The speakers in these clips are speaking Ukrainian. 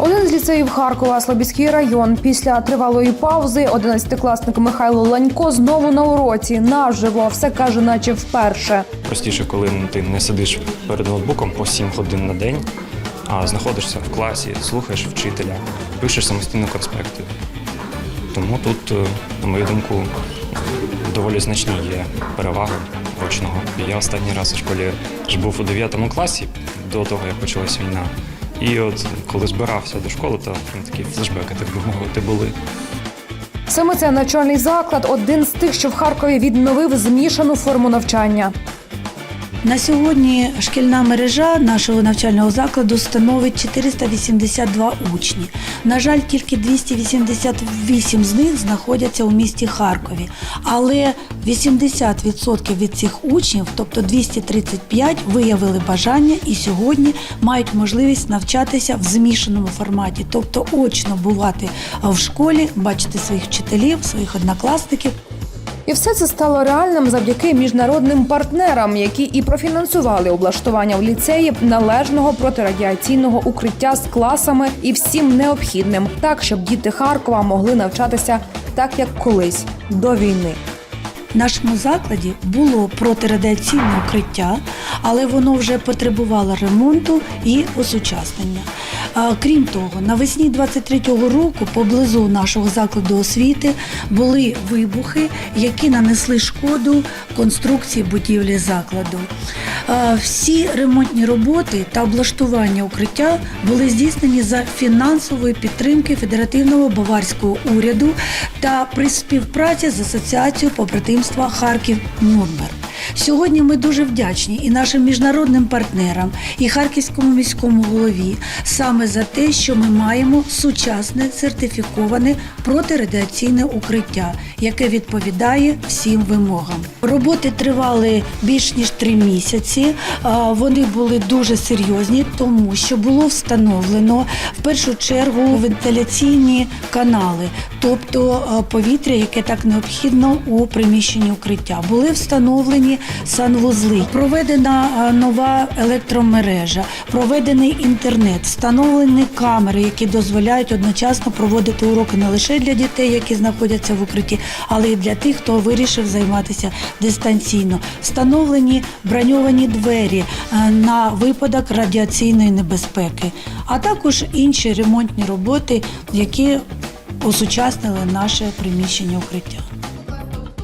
Один з ліцеїв Харкова, Слобідський район. Після тривалої паузи 11-класник Михайло Ланько знову на уроці. Наживо все каже, наче вперше. Простіше, коли ти не сидиш перед ноутбуком по 7 годин на день, а знаходишся в класі, слухаєш вчителя, пишеш самостійно конспекти. Тому тут, е, на мою думку, доволі значні є переваги очного. Я останній раз у школі ж був у 9 класі до того, як почалась війна. І от коли збирався до школи, то такі флешбеки, так би мовити, були. Саме цей навчальний заклад один з тих, що в Харкові відновив змішану форму навчання. На сьогодні шкільна мережа нашого навчального закладу становить 482 учні. На жаль, тільки 288 з них знаходяться у місті Харкові. Але 80% від цих учнів, тобто 235, виявили бажання і сьогодні мають можливість навчатися в змішаному форматі, тобто очно бувати в школі, бачити своїх вчителів, своїх однокласників. І все це стало реальним завдяки міжнародним партнерам, які і профінансували облаштування в ліцеї належного протирадіаційного укриття з класами і всім необхідним, так щоб діти Харкова могли навчатися так, як колись до війни. Нашому закладі було протирадіаційне укриття, але воно вже потребувало ремонту і осучаснення. Крім того, навесні 23-го року поблизу нашого закладу освіти були вибухи, які нанесли шкоду конструкції будівлі закладу. Всі ремонтні роботи та облаштування укриття були здійснені за фінансової підтримки федеративного баварського уряду та при співпраці з асоціацією побратимства Харків Нюрнберг. Сьогодні ми дуже вдячні і нашим міжнародним партнерам, і харківському міському голові саме за те, що ми маємо сучасне сертифіковане протирадіаційне укриття, яке відповідає всім вимогам. Роботи тривали більш ніж три місяці. Вони були дуже серйозні, тому що було встановлено в першу чергу вентиляційні канали, тобто повітря, яке так необхідно у приміщенні укриття. Були встановлені санвузли, проведена нова електромережа, проведений інтернет, встановлені камери, які дозволяють одночасно проводити уроки не лише для дітей, які знаходяться в укритті, але й для тих, хто вирішив займатися дистанційно. Встановлені броньовані двері е, на випадок радіаційної небезпеки, а також інші ремонтні роботи, які осучаснили наше приміщення укриття.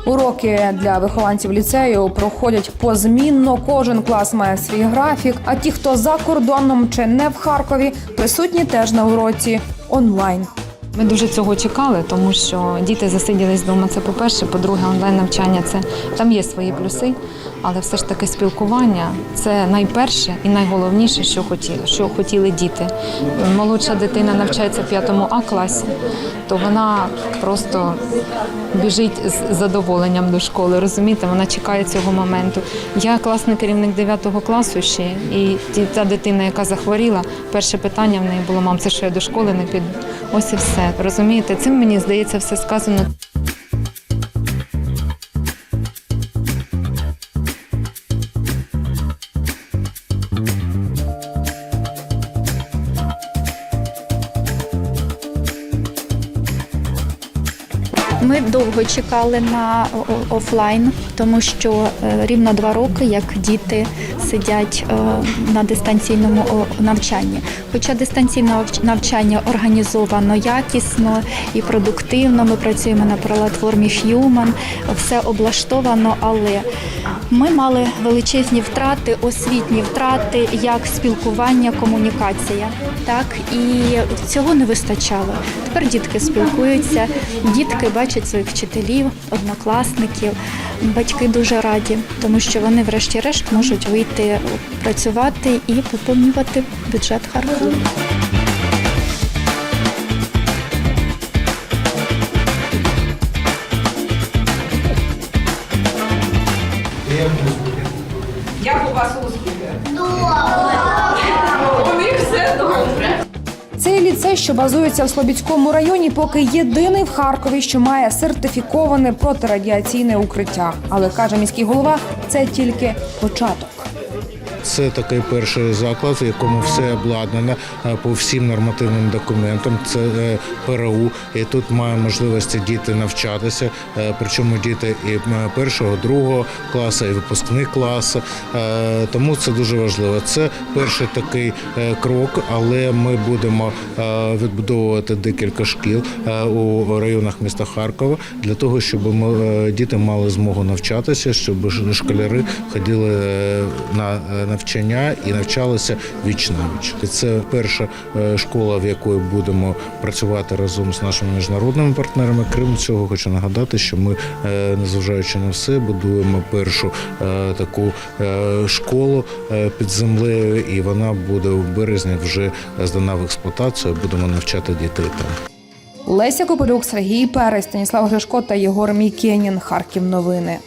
Уроки для вихованців ліцею проходять позмінно. Кожен клас має свій графік. А ті, хто за кордоном чи не в Харкові, присутні теж на уроці онлайн. Ми дуже цього чекали, тому що діти засиділись вдома. Це по-перше. По-друге, онлайн навчання це там є свої плюси, але все ж таки спілкування це найперше і найголовніше, що хотіли, що хотіли діти. Молодша дитина навчається в п'ятому А класі, то вона просто біжить з задоволенням до школи. Розумієте, вона чекає цього моменту. Я класний керівник 9 класу ще, і та дитина, яка захворіла, перше питання в неї було: мам, це що я до школи не піду. Ось і все. Розумієте, цим мені здається все сказано. Ми довго чекали на офлайн, тому що е, рівно два роки, як діти сидять е, на дистанційному навчанні. Хоча дистанційне навчання організовано якісно і продуктивно, ми працюємо на платформі Human, все облаштовано, але ми мали величезні втрати, освітні втрати, як спілкування, комунікація. Так і цього не вистачало. Тепер дітки спілкуються, дітки бачать своїх вчителів, однокласників. Батьки дуже раді, тому що вони, врешті-решт, можуть вийти працювати і поповнювати бюджет Харкова. Як у вас успіхи? У ліцей, що базується в Слобідському районі, поки єдиний в Харкові, що має сертифіковане протирадіаційне укриття. Але каже міський голова, це тільки початок. Це такий перший заклад, в якому все обладнано е, по всім нормативним документам. Це е, ПРУ, і тут мають можливості діти навчатися. е, Причому діти і першого, другого класу, і випускних класу. Тому це дуже важливо. Це перший такий крок, але ми будемо відбудовувати декілька шкіл у районах міста Харкова для того, щоб діти мали змогу навчатися, щоб школяри ходили на навчання і навчалися віч на віч. І Це перша е, школа, в якої будемо працювати разом з нашими міжнародними партнерами. Крім цього, хочу нагадати, що ми, е, незважаючи на все, будуємо першу е, таку школу під землею, і вона буде в березні вже здана в експлуатацію. Будемо навчати дітей там. Леся Копилюк, Сергій Перець, Станіслав Гришко та Єгор Мікенін. Харків новини.